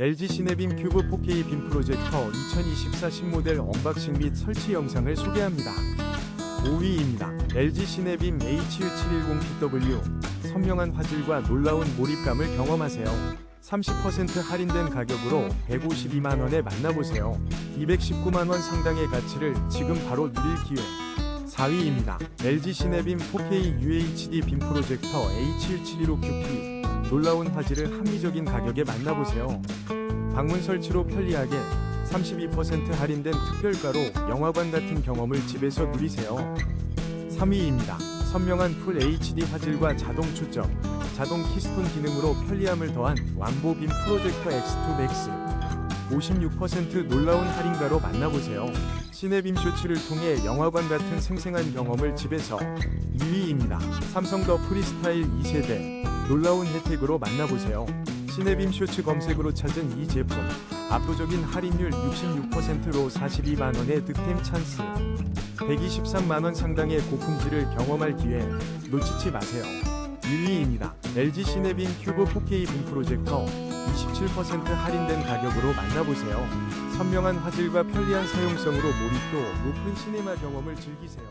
LG 시네빔 큐브 4K 빔 프로젝터 2024 신모델 언박싱 및 설치 영상을 소개합니다. 5위입니다. LG 시네빔 HU710PW 선명한 화질과 놀라운 몰입감을 경험하세요. 30% 할인된 가격으로 152만원에 만나보세요. 219만원 상당의 가치를 지금 바로 누릴 기회. 4위입니다. LG 시네빔 4K UHD 빔 프로젝터 H1715QP 놀라운 화질을 합리적인 가격에 만나보세요. 방문 설치로 편리하게 32% 할인된 특별가로 영화관 같은 경험을 집에서 누리세요. 3위입니다. 선명한 풀 HD 화질과 자동 초점, 자동 키스톤 기능으로 편리함을 더한 완보빔 프로젝터 X2 맥스 56% 놀라운 할인가로 만나보세요. 시네빔 쇼츠를 통해 영화관 같은 생생한 경험을 집에서 2위입니다. 삼성 더 프리스타일 2세대 놀라운 혜택으로 만나보세요. 시네빔 쇼츠 검색으로 찾은 이 제품 압도적인 할인율 66%로 42만원의 득템 찬스 123만원 상당의 고품질을 경험할 기회 놓치지 마세요. 1위입니다. LG 시네빔 큐브 4K 빔 프로젝터 27% 할인된 가격으로 만나보세요. 선명한 화질과 편리한 사용성으로 몰입도 높은 시네마 경험을 즐기세요.